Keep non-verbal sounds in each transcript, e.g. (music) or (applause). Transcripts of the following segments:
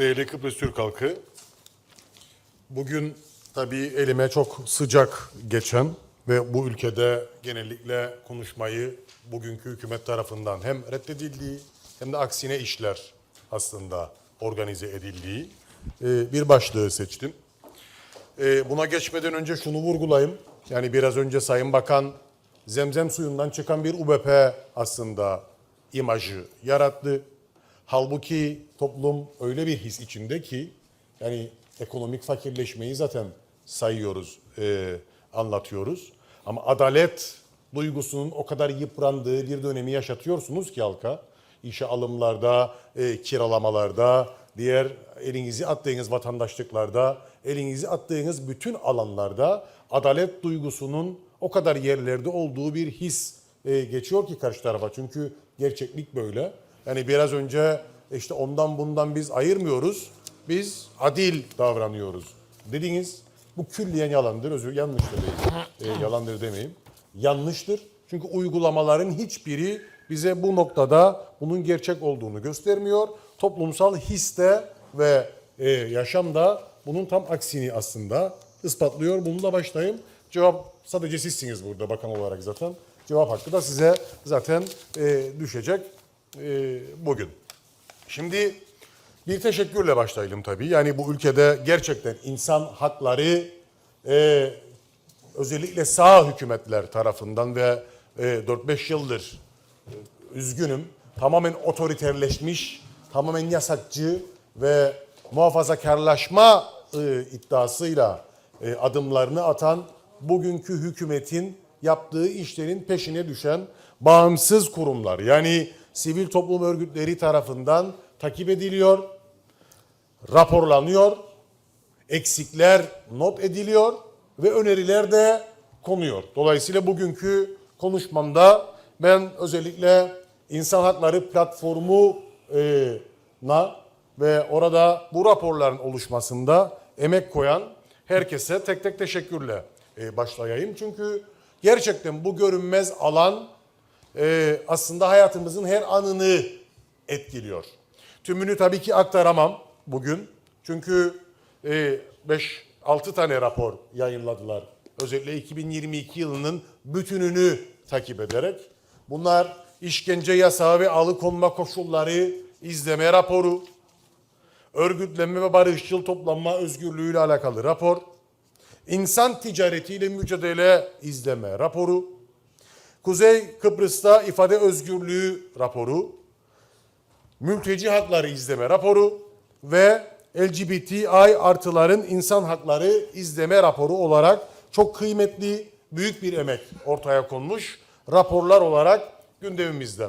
Değerli Kıbrıs Türk halkı, bugün tabii elime çok sıcak geçen ve bu ülkede genellikle konuşmayı bugünkü hükümet tarafından hem reddedildiği hem de aksine işler aslında organize edildiği e, bir başlığı seçtim. E, Buna geçmeden önce şunu vurgulayayım. Yani biraz önce Sayın Bakan zemzem suyundan çıkan bir UBP aslında imajı yarattı. Halbuki toplum öyle bir his içinde ki yani ekonomik fakirleşmeyi zaten sayıyoruz, e, anlatıyoruz. Ama adalet duygusunun o kadar yıprandığı bir dönemi yaşatıyorsunuz ki halka. İşe alımlarda, e, kiralamalarda, diğer elinizi attığınız vatandaşlıklarda, elinizi attığınız bütün alanlarda adalet duygusunun o kadar yerlerde olduğu bir his e, geçiyor ki karşı tarafa. Çünkü gerçeklik böyle. Yani biraz önce işte ondan bundan biz ayırmıyoruz. Biz adil davranıyoruz dediniz. Bu külliyen yalandır. Özür yanlıştır değil. E, yalandır demeyeyim. Yanlıştır. Çünkü uygulamaların hiçbiri bize bu noktada bunun gerçek olduğunu göstermiyor. Toplumsal histe ve e, yaşamda bunun tam aksini aslında ispatlıyor. Bunu da başlayayım. Cevap sadece sizsiniz burada bakan olarak zaten. Cevap hakkı da size zaten e, düşecek e, bugün. Şimdi bir teşekkürle başlayalım tabii. Yani bu ülkede gerçekten insan hakları e, özellikle sağ hükümetler tarafından ve e, 4-5 yıldır e, üzgünüm tamamen otoriterleşmiş, tamamen yasakçı ve muhafazakarlaşma e, iddiasıyla e, adımlarını atan bugünkü hükümetin yaptığı işlerin peşine düşen bağımsız kurumlar yani sivil toplum örgütleri tarafından takip ediliyor, raporlanıyor, eksikler not ediliyor ve öneriler de konuyor. Dolayısıyla bugünkü konuşmamda ben özellikle insan hakları platformu e, ve orada bu raporların oluşmasında emek koyan herkese tek tek teşekkürle e, başlayayım. Çünkü gerçekten bu görünmez alan e, aslında hayatımızın her anını etkiliyor. Tümünü tabii ki aktaramam bugün. Çünkü 5-6 tane rapor yayınladılar. Özellikle 2022 yılının bütününü takip ederek. Bunlar işkence yasağı ve alıkonma koşulları izleme raporu, örgütlenme ve barışçıl toplanma özgürlüğüyle alakalı rapor, insan ticaretiyle mücadele izleme raporu, Kuzey Kıbrıs'ta ifade özgürlüğü raporu, mülteci hakları izleme raporu ve LGBTI artıların insan hakları izleme raporu olarak çok kıymetli, büyük bir emek ortaya konmuş raporlar olarak gündemimizde.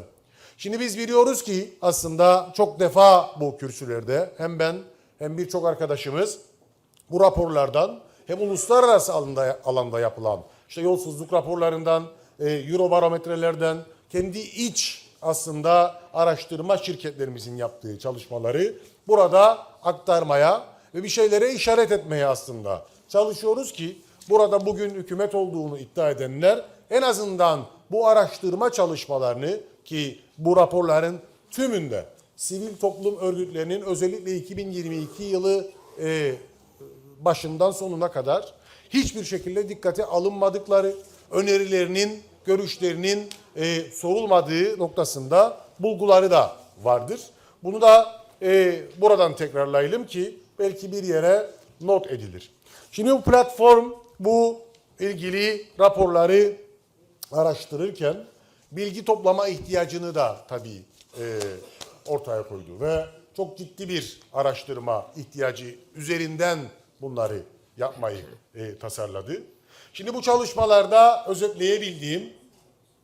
Şimdi biz biliyoruz ki aslında çok defa bu kürsülerde hem ben hem birçok arkadaşımız bu raporlardan hem uluslararası alanda, alanda yapılan işte yolsuzluk raporlarından, Eurobarometrelerden, kendi iç aslında araştırma şirketlerimizin yaptığı çalışmaları burada aktarmaya ve bir şeylere işaret etmeye aslında çalışıyoruz ki burada bugün hükümet olduğunu iddia edenler en azından bu araştırma çalışmalarını ki bu raporların tümünde sivil toplum örgütlerinin özellikle 2022 yılı e, başından sonuna kadar hiçbir şekilde dikkate alınmadıkları, önerilerinin, görüşlerinin e, sorulmadığı noktasında bulguları da vardır. Bunu da e, buradan tekrarlayalım ki belki bir yere not edilir. Şimdi bu platform bu ilgili raporları araştırırken bilgi toplama ihtiyacını da tabii e, ortaya koydu ve çok ciddi bir araştırma ihtiyacı üzerinden bunları yapmayı e, tasarladı. Şimdi bu çalışmalarda özetleyebildiğim,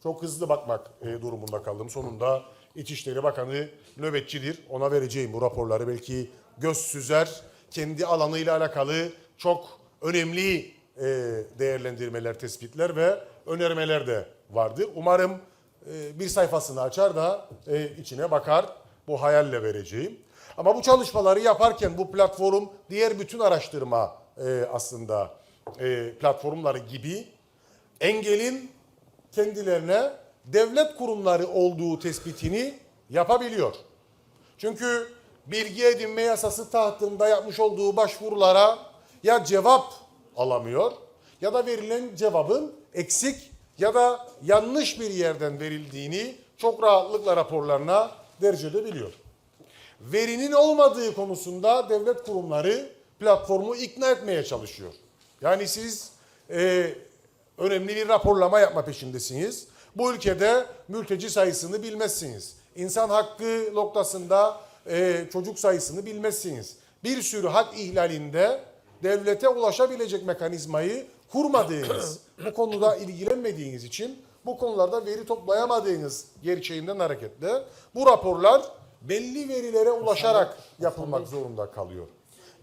çok hızlı bakmak e, durumunda kaldım. Sonunda İçişleri Bakanı nöbetçidir. Ona vereceğim bu raporları. Belki göz süzer, kendi alanıyla alakalı çok önemli e, değerlendirmeler, tespitler ve önermeler de vardı. Umarım e, bir sayfasını açar da e, içine bakar. Bu hayalle vereceğim. Ama bu çalışmaları yaparken bu platform diğer bütün araştırma e, aslında e, platformları gibi engelin kendilerine devlet kurumları olduğu tespitini yapabiliyor. Çünkü bilgi edinme yasası tahtında yapmış olduğu başvurulara ya cevap alamıyor ya da verilen cevabın eksik ya da yanlış bir yerden verildiğini çok rahatlıkla raporlarına derc edebiliyor. Verinin olmadığı konusunda devlet kurumları platformu ikna etmeye çalışıyor. Yani siz e, önemli bir raporlama yapma peşindesiniz. Bu ülkede mülteci sayısını bilmezsiniz. İnsan hakkı noktasında e, çocuk sayısını bilmezsiniz. Bir sürü hak ihlalinde devlete ulaşabilecek mekanizmayı kurmadığınız, (clears throat) bu konuda ilgilenmediğiniz için bu konularda veri toplayamadığınız gerçeğinden hareketle bu raporlar belli verilere ulaşarak yapılmak zorunda kalıyor.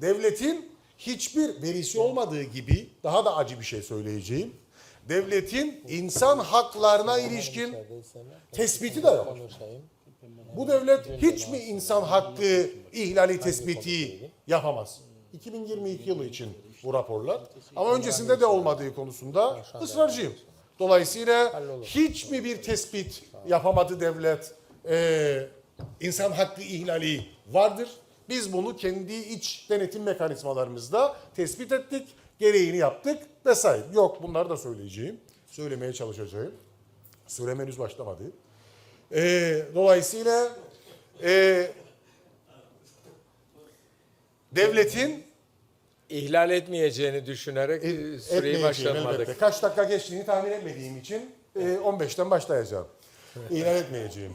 Devletin hiçbir verisi olmadığı gibi daha da acı bir şey söyleyeceğim. Devletin insan haklarına ilişkin tespiti de yok. Bu devlet hiç mi insan hakkı ihlali tespiti yapamaz? 2022 yılı için bu raporlar. Ama öncesinde de olmadığı konusunda ısrarcıyım. Dolayısıyla hiç mi bir tespit yapamadı devlet? Ee, insan hakkı ihlali vardır. Biz bunu kendi iç denetim mekanizmalarımızda tespit ettik, gereğini yaptık vesaire. Yok bunları da söyleyeceğim, söylemeye çalışacağım. Söyleme henüz başlamadı. Ee, dolayısıyla e, devletin İhlal etmeyeceğini düşünerek e, süreyi elbette. Kaç dakika geçtiğini tahmin etmediğim için e, 15'ten başlayacağım. İlan etmeyeceğim.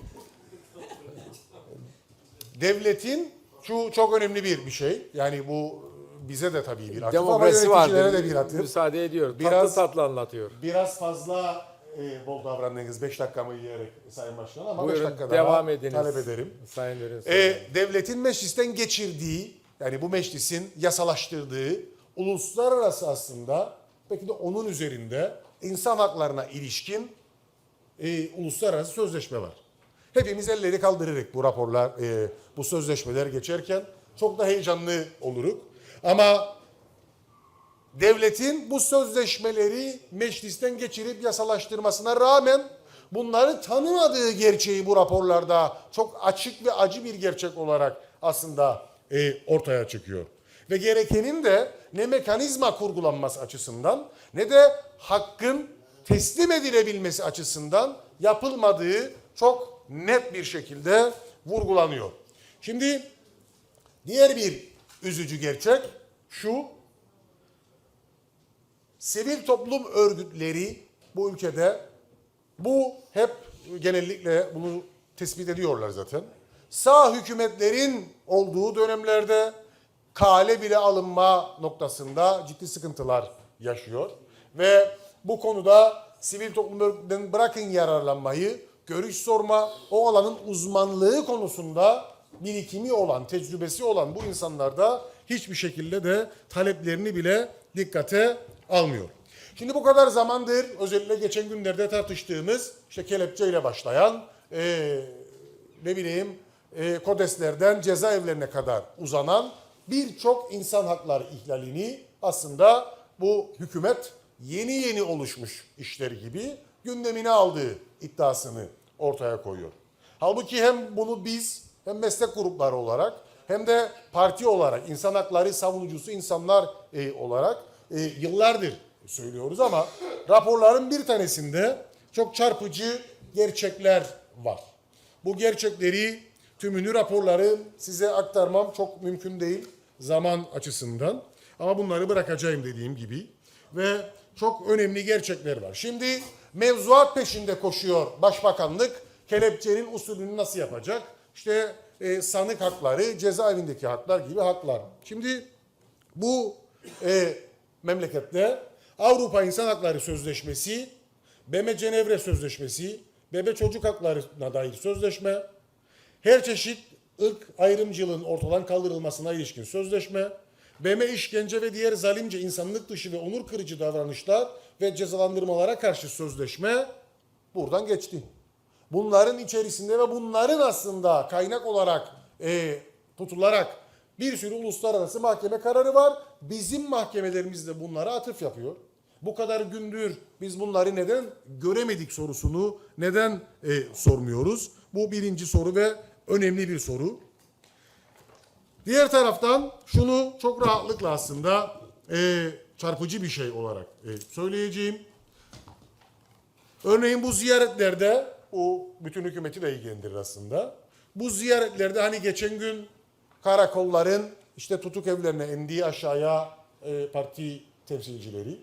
Devletin şu çok önemli bir bir şey. Yani bu bize de tabii bir atıf ama Demokrasi var. yöneticilere de bir atıf. Müsaade ediyor. Biraz- tatlı tatlı anlatıyor. Biraz fazla e, bol davrandınız 5 dakikamı yiyerek Sayın Başkan ama 5 Buyurun dakika devam daha ediniz. talep ederim. Sayın Ürün. E, devletin meclisten geçirdiği yani bu meclisin yasalaştırdığı uluslararası aslında peki de onun üzerinde insan haklarına ilişkin e, uluslararası sözleşme var. Hepimiz elleri kaldırırız bu raporlar, e, bu sözleşmeler geçerken. Çok da heyecanlı oluruk. Ama devletin bu sözleşmeleri meclisten geçirip yasalaştırmasına rağmen bunları tanımadığı gerçeği bu raporlarda çok açık ve acı bir gerçek olarak aslında e, ortaya çıkıyor. Ve gerekenin de ne mekanizma kurgulanması açısından ne de hakkın teslim edilebilmesi açısından yapılmadığı çok net bir şekilde vurgulanıyor. Şimdi diğer bir üzücü gerçek şu sivil toplum örgütleri bu ülkede bu hep genellikle bunu tespit ediyorlar zaten. Sağ hükümetlerin olduğu dönemlerde kale bile alınma noktasında ciddi sıkıntılar yaşıyor. Ve bu konuda sivil toplum örgütlerinden bırakın yararlanmayı, görüş sorma, o alanın uzmanlığı konusunda birikimi olan, tecrübesi olan bu insanlar da hiçbir şekilde de taleplerini bile dikkate almıyor. Şimdi bu kadar zamandır özellikle geçen günlerde tartıştığımız işte kelepçeyle başlayan eee, ne bileyim eee, kodeslerden cezaevlerine kadar uzanan birçok insan hakları ihlalini aslında bu hükümet yeni yeni oluşmuş işleri gibi gündemine aldığı iddiasını ortaya koyuyor. Halbuki hem bunu biz hem meslek grupları olarak hem de parti olarak insan hakları savunucusu insanlar e, olarak e, yıllardır söylüyoruz ama raporların bir tanesinde çok çarpıcı gerçekler var. Bu gerçekleri tümünü raporları size aktarmam çok mümkün değil zaman açısından. Ama bunları bırakacağım dediğim gibi. Ve çok önemli gerçekler var. Şimdi mevzuat peşinde koşuyor başbakanlık. Kelepçenin usulünü nasıl yapacak? İşte e, sanık hakları, cezaevindeki haklar gibi haklar. Şimdi bu e, memlekette Avrupa İnsan Hakları Sözleşmesi, BM Cenevre Sözleşmesi, Bebe Çocuk Hakları'na dair sözleşme, her çeşit ırk ayrımcılığın ortadan kaldırılmasına ilişkin sözleşme, BM işkence ve diğer zalimce insanlık dışı ve onur kırıcı davranışlar ve cezalandırmalara karşı sözleşme buradan geçti. Bunların içerisinde ve bunların aslında kaynak olarak e, tutularak bir sürü uluslararası mahkeme kararı var. Bizim mahkemelerimiz de bunlara atıf yapıyor. Bu kadar gündür biz bunları neden göremedik sorusunu neden e, sormuyoruz? Bu birinci soru ve önemli bir soru. Diğer taraftan şunu çok rahatlıkla aslında e, çarpıcı bir şey olarak e, söyleyeceğim. Örneğin bu ziyaretlerde o bütün hükümeti de ilgilendirir aslında. Bu ziyaretlerde hani geçen gün karakolların işte tutuk evlerine indiği aşağıya e, parti temsilcileri.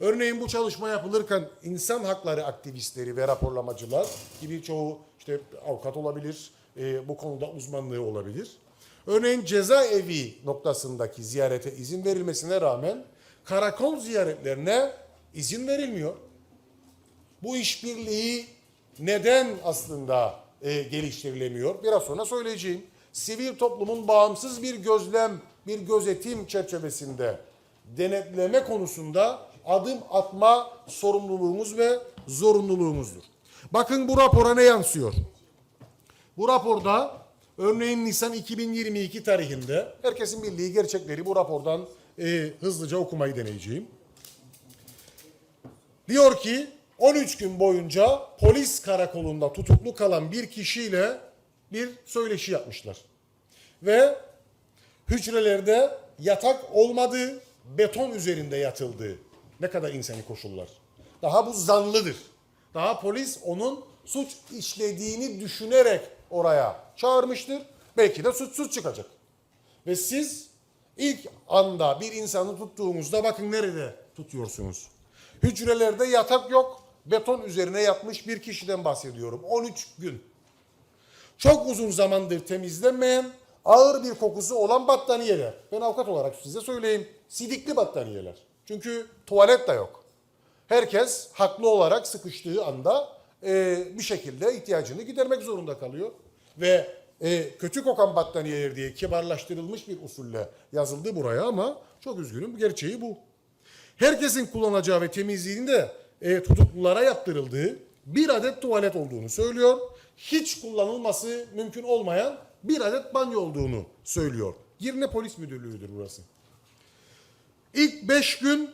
Örneğin bu çalışma yapılırken insan hakları aktivistleri ve raporlamacılar ki birçoğu işte avukat olabilir, e, bu konuda uzmanlığı olabilir. Örneğin cezaevi noktasındaki ziyarete izin verilmesine rağmen karakol ziyaretlerine izin verilmiyor. Bu işbirliği neden aslında e, geliştirilemiyor? Biraz sonra söyleyeceğim. Sivil toplumun bağımsız bir gözlem, bir gözetim çerçevesinde denetleme konusunda adım atma sorumluluğumuz ve zorunluluğumuzdur. Bakın bu rapora ne yansıyor? Bu raporda örneğin Nisan 2022 tarihinde herkesin bildiği gerçekleri bu rapordan e, hızlıca okumayı deneyeceğim. Diyor ki 13 gün boyunca polis karakolunda tutuklu kalan bir kişiyle bir söyleşi yapmışlar. Ve hücrelerde yatak olmadığı, beton üzerinde yatıldığı ne kadar insani koşullar. Daha bu zanlıdır. Daha polis onun suç işlediğini düşünerek oraya çağırmıştır. Belki de suçsuz çıkacak. Ve siz ilk anda bir insanı tuttuğunuzda bakın nerede tutuyorsunuz. Hücrelerde yatak yok. Beton üzerine yatmış bir kişiden bahsediyorum. 13 gün. Çok uzun zamandır temizlenmeyen, ağır bir kokusu olan battaniyeler. Ben avukat olarak size söyleyeyim. Sidikli battaniyeler. Çünkü tuvalet de yok. Herkes haklı olarak sıkıştığı anda e, bir şekilde ihtiyacını gidermek zorunda kalıyor. Ve e, kötü kokan battaniyeler diye kibarlaştırılmış bir usulle yazıldı buraya ama çok üzgünüm gerçeği bu. Herkesin kullanacağı ve temizliğinin de e, tutuklulara yaptırıldığı bir adet tuvalet olduğunu söylüyor. Hiç kullanılması mümkün olmayan bir adet banyo olduğunu söylüyor. Girne Polis Müdürlüğü'dür burası. İlk beş gün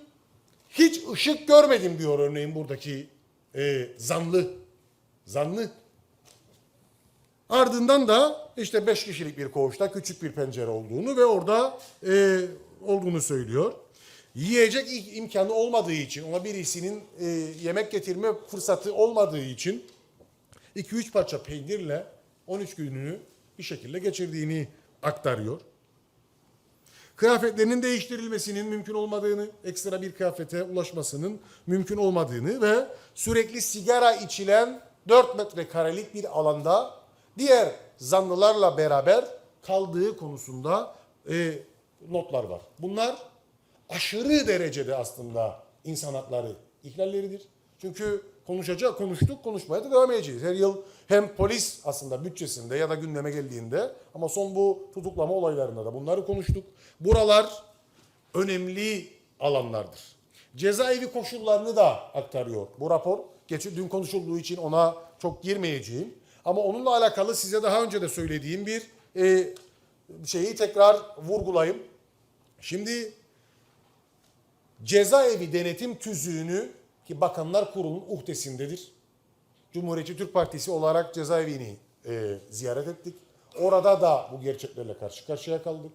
hiç ışık görmedim diyor örneğin buradaki e, zanlı. Zanlı. Ardından da işte beş kişilik bir koğuşta küçük bir pencere olduğunu ve orada e, olduğunu söylüyor. Yiyecek imkanı olmadığı için, ona birisinin e, yemek getirme fırsatı olmadığı için 2-3 parça peynirle 13 gününü bir şekilde geçirdiğini aktarıyor. Kıyafetlerinin değiştirilmesinin mümkün olmadığını, ekstra bir kıyafete ulaşmasının mümkün olmadığını ve sürekli sigara içilen 4 metrekarelik bir alanda diğer zanlılarla beraber kaldığı konusunda e, notlar var. Bunlar aşırı derecede aslında insan hakları ihlalleridir. Çünkü konuşacak, konuştuk, konuşmaya da devam edeceğiz. Her yıl hem polis aslında bütçesinde ya da gündeme geldiğinde ama son bu tutuklama olaylarında da bunları konuştuk. Buralar önemli alanlardır. Cezaevi koşullarını da aktarıyor bu rapor. Geçi dün konuşulduğu için ona çok girmeyeceğim. Ama onunla alakalı size daha önce de söylediğim bir e, şeyi tekrar vurgulayayım. Şimdi cezaevi denetim tüzüğünü ki Bakanlar Kurulu'nun uhdesindedir. Cumhuriyetçi Türk Partisi olarak cezaevini e, ziyaret ettik. Orada da bu gerçeklerle karşı karşıya kaldık.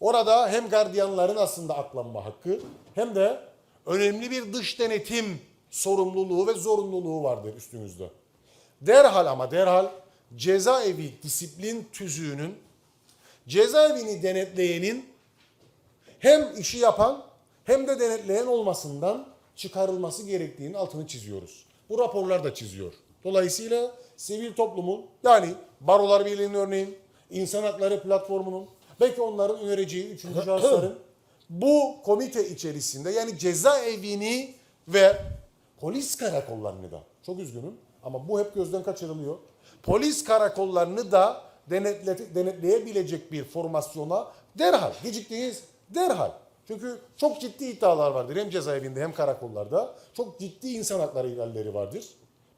Orada hem gardiyanların aslında aklanma hakkı hem de önemli bir dış denetim sorumluluğu ve zorunluluğu vardır üstümüzde. Derhal ama derhal cezaevi disiplin tüzüğünün cezaevini denetleyenin hem işi yapan hem de denetleyen olmasından çıkarılması gerektiğinin altını çiziyoruz. Bu raporlar da çiziyor. Dolayısıyla sivil toplumun yani Barolar Birliği'nin örneğin insan hakları platformunun belki onların önereceği üçüncü (clears throat) şahısların bu komite içerisinde yani cezaevini ve polis karakollarını da çok üzgünüm ama bu hep gözden kaçırılıyor. Polis karakollarını da denetle, denetleyebilecek bir formasyona derhal geciktiğiniz derhal. Çünkü çok ciddi iddialar vardır hem cezaevinde hem karakollarda. Çok ciddi insan hakları ihlalleri vardır.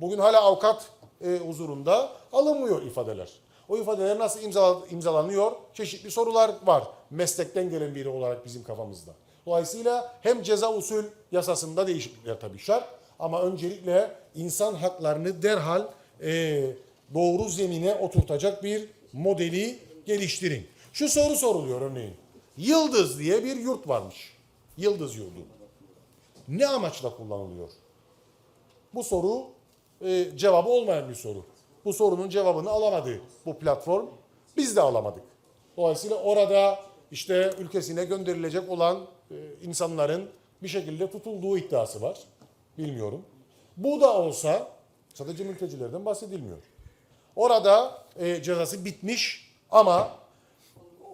Bugün hala avukat e, huzurunda alınmıyor ifadeler. O ifadeler nasıl imzala- imzalanıyor? Çeşitli sorular var. Meslekten gelen biri olarak bizim kafamızda. Dolayısıyla hem ceza usul yasasında değişiklikler tabii şart ama öncelikle insan haklarını derhal e, doğru zemine oturtacak bir modeli geliştirin. Şu soru soruluyor örneğin. Yıldız diye bir yurt varmış. Yıldız yurdu. Ne amaçla kullanılıyor? Bu soru e, cevabı olmayan bir soru. Bu sorunun cevabını alamadı bu platform. Biz de alamadık. Dolayısıyla orada işte ülkesine gönderilecek olan e, insanların bir şekilde tutulduğu iddiası var. Bilmiyorum. Bu da olsa sadece mültecilerden bahsedilmiyor. Orada e, cezası bitmiş ama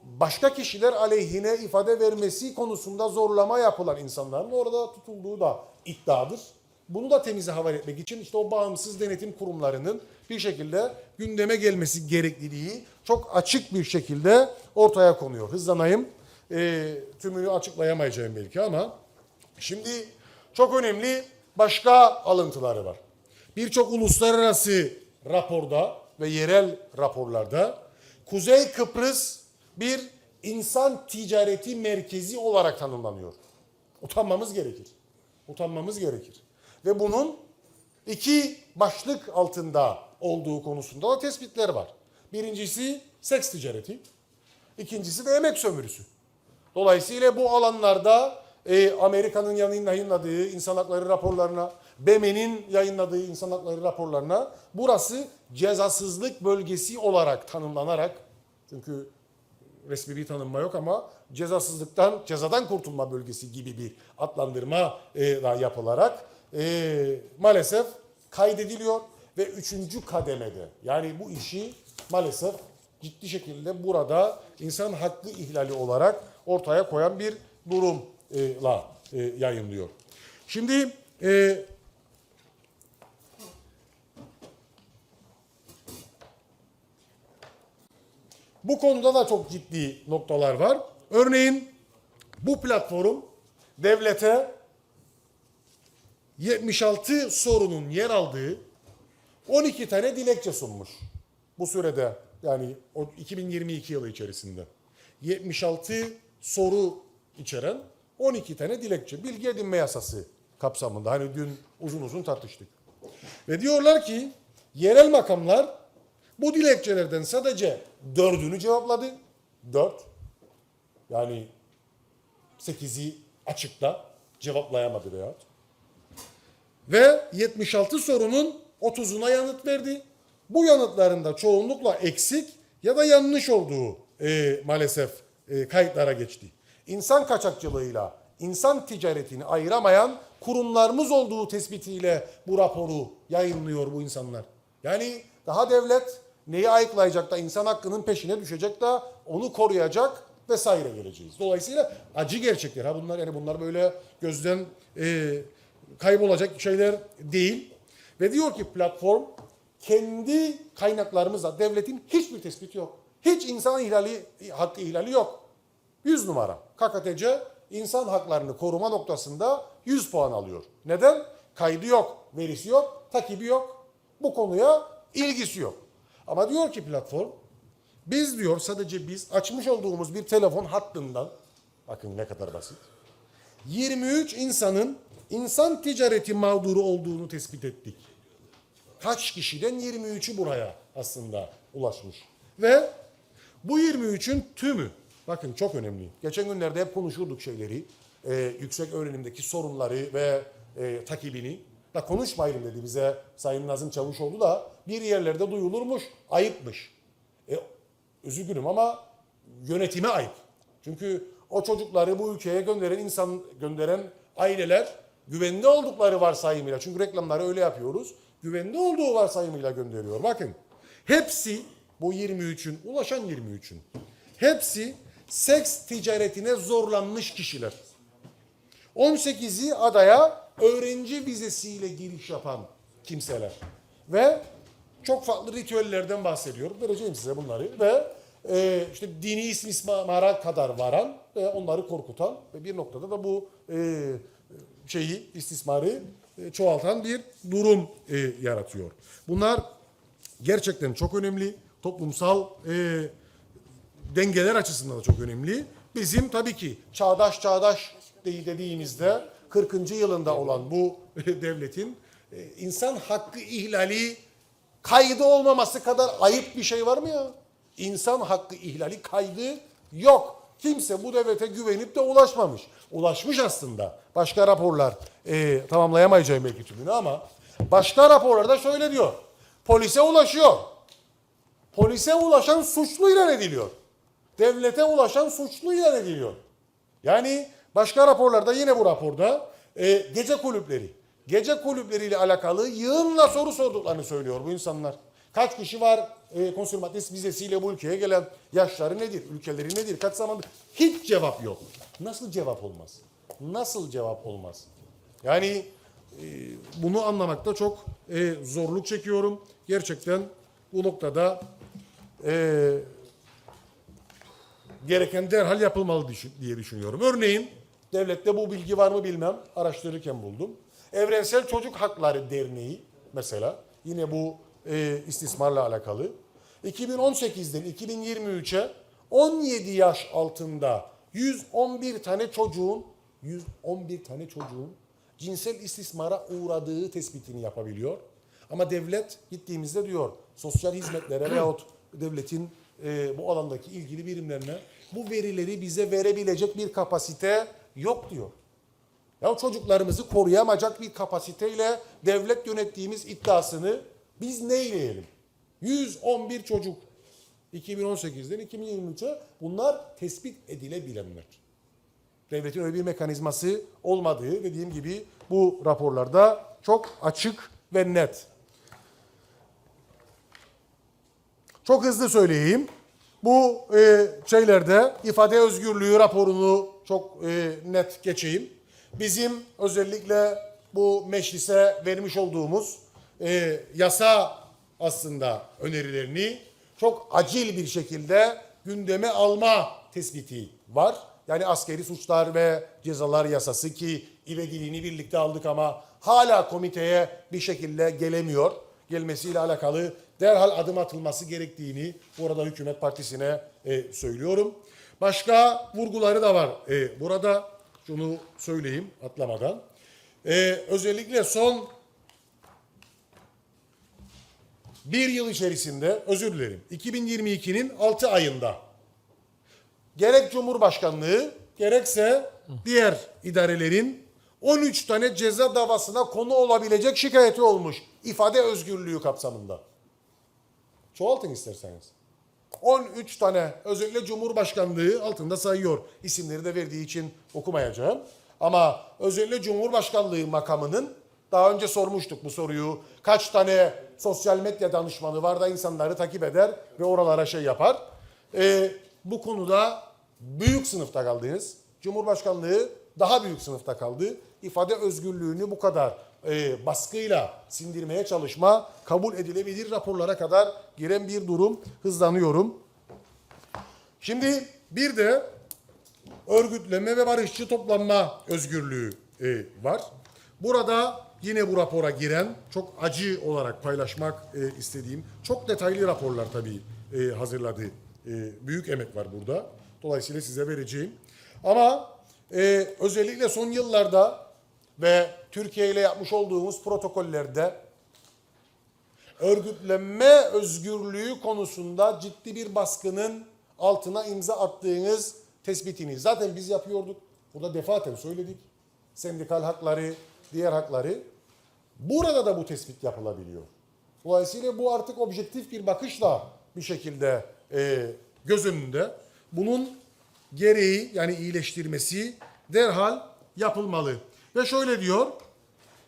başka kişiler aleyhine ifade vermesi konusunda zorlama yapılan insanların orada tutulduğu da iddiadır. Bunu da temize havale etmek için işte o bağımsız denetim kurumlarının bir şekilde gündeme gelmesi gerekliliği çok açık bir şekilde ortaya konuyor. Hızlanayım. E, tümünü açıklayamayacağım belki ama şimdi çok önemli başka alıntıları var. Birçok uluslararası raporda ve yerel raporlarda Kuzey Kıbrıs bir insan ticareti merkezi olarak tanımlanıyor. Utanmamız gerekir. Utanmamız gerekir. Ve bunun iki başlık altında olduğu konusunda da tespitler var. Birincisi seks ticareti. İkincisi de emek sömürüsü. Dolayısıyla bu alanlarda e, Amerika'nın yayınladığı insan hakları raporlarına, BM'nin yayınladığı insan hakları raporlarına burası cezasızlık bölgesi olarak tanımlanarak çünkü resmi bir tanınma yok ama cezasızlıktan, cezadan kurtulma bölgesi gibi bir adlandırma e, da yapılarak e, maalesef kaydediliyor ve üçüncü kademede yani bu işi maalesef ciddi şekilde burada insan hakkı ihlali olarak ortaya koyan bir durumla e, yayınlıyor. Şimdi e, bu konuda da çok ciddi noktalar var. Örneğin bu platform devlete 76 sorunun yer aldığı 12 tane dilekçe sunmuş. Bu sürede yani o 2022 yılı içerisinde 76 soru içeren 12 tane dilekçe bilgi edinme yasası kapsamında hani dün uzun uzun tartıştık. Ve diyorlar ki yerel makamlar bu dilekçelerden sadece dördünü cevapladı. Dört. Yani sekizi açıkta cevaplayamadı veyahut. Ve 76 sorunun 30'una yanıt verdi. Bu yanıtlarında çoğunlukla eksik ya da yanlış olduğu e, maalesef e, kayıtlara geçti. İnsan kaçakçılığıyla insan ticaretini ayıramayan kurumlarımız olduğu tespitiyle bu raporu yayınlıyor bu insanlar. Yani daha devlet neyi ayıklayacak da insan hakkının peşine düşecek da onu koruyacak vesaire geleceğiz. Dolayısıyla acı gerçekler ha bunlar yani bunlar böyle gözden e, kaybolacak şeyler değil. Ve diyor ki platform kendi kaynaklarımızla devletin hiçbir tespiti yok. Hiç insan ihlali, hakkı ihlali yok. 100 numara. KKTC insan haklarını koruma noktasında 100 puan alıyor. Neden? Kaydı yok, verisi yok, takibi yok. Bu konuya ilgisi yok. Ama diyor ki platform biz diyor sadece biz açmış olduğumuz bir telefon hattından bakın ne kadar basit. 23 insanın insan ticareti mağduru olduğunu tespit ettik. Kaç kişiden 23'ü buraya aslında ulaşmış. Ve bu 23'ün tümü, bakın çok önemli. Geçen günlerde hep konuşurduk şeyleri, e, yüksek öğrenimdeki sorunları ve e, takibini. Da konuşmayalım dedi bize Sayın Nazım Çavuşoğlu da bir yerlerde duyulurmuş, ayıpmış. E, üzgünüm ama yönetime ayıp. Çünkü o çocukları bu ülkeye gönderen insan gönderen aileler güvende oldukları varsayımıyla çünkü reklamları öyle yapıyoruz. Güvende olduğu varsayımıyla gönderiyor. Bakın hepsi bu 23'ün ulaşan 23'ün hepsi seks ticaretine zorlanmış kişiler. 18'i adaya öğrenci vizesiyle giriş yapan kimseler. Ve çok farklı ritüellerden bahsediyorum. Vereceğim size bunları. Ve e, işte dini istismara kadar varan ve onları korkutan ve bir noktada da bu e, şeyi istismarı e, çoğaltan bir durum e, yaratıyor. Bunlar gerçekten çok önemli. Toplumsal e, dengeler açısından da çok önemli. Bizim tabii ki çağdaş çağdaş de- dediğimizde 40. yılında olan bu (laughs) devletin e, insan hakkı ihlali kaydı olmaması kadar ayıp bir şey var mı ya? insan hakkı ihlali kaydı yok. Kimse bu devlete güvenip de ulaşmamış. Ulaşmış aslında. Başka raporlar e, tamamlayamayacağım belki tümünü ama başka raporlarda şöyle diyor. Polise ulaşıyor. Polise ulaşan suçlu ilan ediliyor. Devlete ulaşan suçlu ilan ediliyor. Yani başka raporlarda yine bu raporda e, gece kulüpleri, gece kulüpleriyle alakalı yığınla soru sorduklarını söylüyor bu insanlar. Kaç kişi var e, konservatif vizesiyle bu ülkeye gelen yaşları nedir, ülkeleri nedir, kaç zamandır? Hiç cevap yok. Nasıl cevap olmaz? Nasıl cevap olmaz? Yani e, bunu anlamakta çok e, zorluk çekiyorum. Gerçekten bu noktada e, gereken derhal yapılmalı diye düşünüyorum. Örneğin devlette bu bilgi var mı bilmem araştırırken buldum. Evrensel Çocuk Hakları Derneği mesela yine bu e, istismarla alakalı. 2018'den 2023'e 17 yaş altında 111 tane çocuğun 111 tane çocuğun cinsel istismara uğradığı tespitini yapabiliyor. Ama devlet gittiğimizde diyor sosyal hizmetlere veyahut devletin e, bu alandaki ilgili birimlerine bu verileri bize verebilecek bir kapasite yok diyor. Ya çocuklarımızı koruyamayacak bir kapasiteyle devlet yönettiğimiz iddiasını biz neyleyelim? 111 çocuk 2018'den 2023'e bunlar tespit edilebilenler. Devletin öyle bir mekanizması olmadığı dediğim gibi bu raporlarda çok açık ve net. Çok hızlı söyleyeyim. Bu e, şeylerde ifade özgürlüğü raporunu çok e, net geçeyim. Bizim özellikle bu meclise vermiş olduğumuz e, yasa aslında önerilerini çok acil bir şekilde gündeme alma tespiti var. Yani askeri suçlar ve cezalar yasası ki ivediğini birlikte aldık ama hala komiteye bir şekilde gelemiyor. Gelmesiyle alakalı derhal adım atılması gerektiğini burada hükümet partisine e, söylüyorum. Başka vurguları da var. E, burada şunu söyleyeyim atlamadan. E, özellikle son bir yıl içerisinde özür dilerim 2022'nin 6 ayında gerek Cumhurbaşkanlığı gerekse diğer idarelerin 13 tane ceza davasına konu olabilecek şikayeti olmuş ifade özgürlüğü kapsamında. Çoğaltın isterseniz. 13 tane özellikle Cumhurbaşkanlığı altında sayıyor. İsimleri de verdiği için okumayacağım. Ama özellikle Cumhurbaşkanlığı makamının daha önce sormuştuk bu soruyu. Kaç tane sosyal medya danışmanı var da insanları takip eder ve oralara şey yapar. Ee, bu konuda büyük sınıfta kaldınız. Cumhurbaşkanlığı daha büyük sınıfta kaldı. İfade özgürlüğünü bu kadar e, baskıyla sindirmeye çalışma kabul edilebilir raporlara kadar giren bir durum. Hızlanıyorum. Şimdi bir de örgütleme ve barışçı toplanma özgürlüğü e, var. Burada yine bu rapora giren çok acı olarak paylaşmak e, istediğim çok detaylı raporlar tabii e, hazırladı. E, büyük emek var burada. Dolayısıyla size vereceğim. Ama e, özellikle son yıllarda ve Türkiye ile yapmış olduğumuz protokollerde örgütlenme özgürlüğü konusunda ciddi bir baskının altına imza attığınız tespitini zaten biz yapıyorduk. Burada defaten söyledik. Sendikal hakları, diğer hakları. Burada da bu tespit yapılabiliyor. Dolayısıyla bu artık objektif bir bakışla bir şekilde e, göz önünde. Bunun gereği yani iyileştirmesi derhal yapılmalı. Ve şöyle diyor,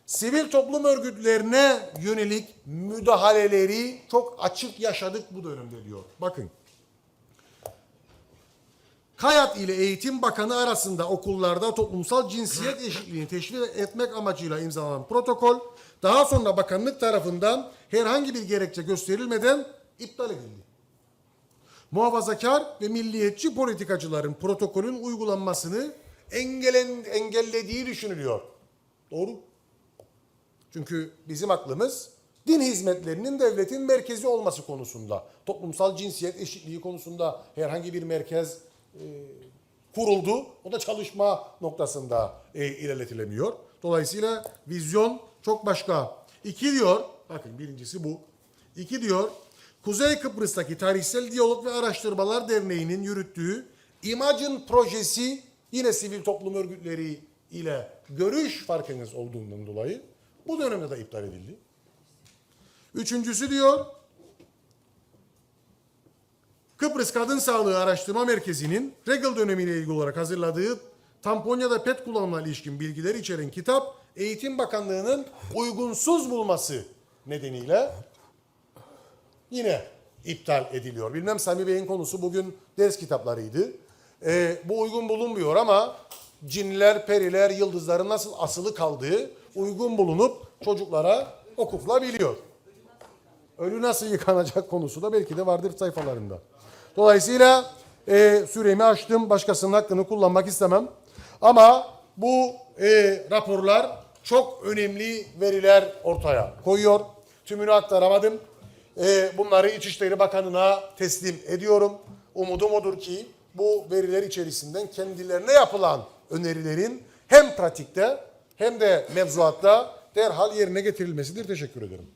sivil toplum örgütlerine yönelik müdahaleleri çok açık yaşadık bu dönemde diyor. Bakın. Kayat ile Eğitim Bakanı arasında okullarda toplumsal cinsiyet eşitliğini teşvik etmek amacıyla imzalanan protokol daha sonra bakanlık tarafından herhangi bir gerekçe gösterilmeden iptal edildi. Muhafazakar ve milliyetçi politikacıların protokolün uygulanmasını engelen, engellediği düşünülüyor. Doğru. Çünkü bizim aklımız din hizmetlerinin devletin merkezi olması konusunda, toplumsal cinsiyet eşitliği konusunda herhangi bir merkez e, kuruldu. O da çalışma noktasında e, ilerletilemiyor. Dolayısıyla vizyon çok başka. İki diyor, bakın birincisi bu. İki diyor, Kuzey Kıbrıs'taki Tarihsel Diyalog ve Araştırmalar Derneği'nin yürüttüğü Imagine projesi yine sivil toplum örgütleri ile görüş farkınız olduğundan dolayı bu dönemde de iptal edildi. Üçüncüsü diyor Kıbrıs Kadın Sağlığı Araştırma Merkezi'nin Regal dönemiyle ilgili olarak hazırladığı tamponyada pet kullanımına ilişkin bilgiler içeren kitap Eğitim Bakanlığı'nın uygunsuz bulması nedeniyle yine iptal ediliyor. Bilmem Sami Bey'in konusu bugün ders kitaplarıydı. Ee, bu uygun bulunmuyor ama cinler, periler, yıldızların nasıl asılı kaldığı uygun bulunup çocuklara okutulabiliyor. Ölü nasıl yıkanacak konusu da belki de vardır sayfalarında. Dolayısıyla e, süremi açtım. Başkasının hakkını kullanmak istemem. Ama bu e, raporlar çok önemli veriler ortaya koyuyor. Tümünü aktaramadım. E, bunları İçişleri Bakanı'na teslim ediyorum. Umudum odur ki bu veriler içerisinden kendilerine yapılan önerilerin hem pratikte hem de mevzuatta derhal yerine getirilmesidir. Teşekkür ederim.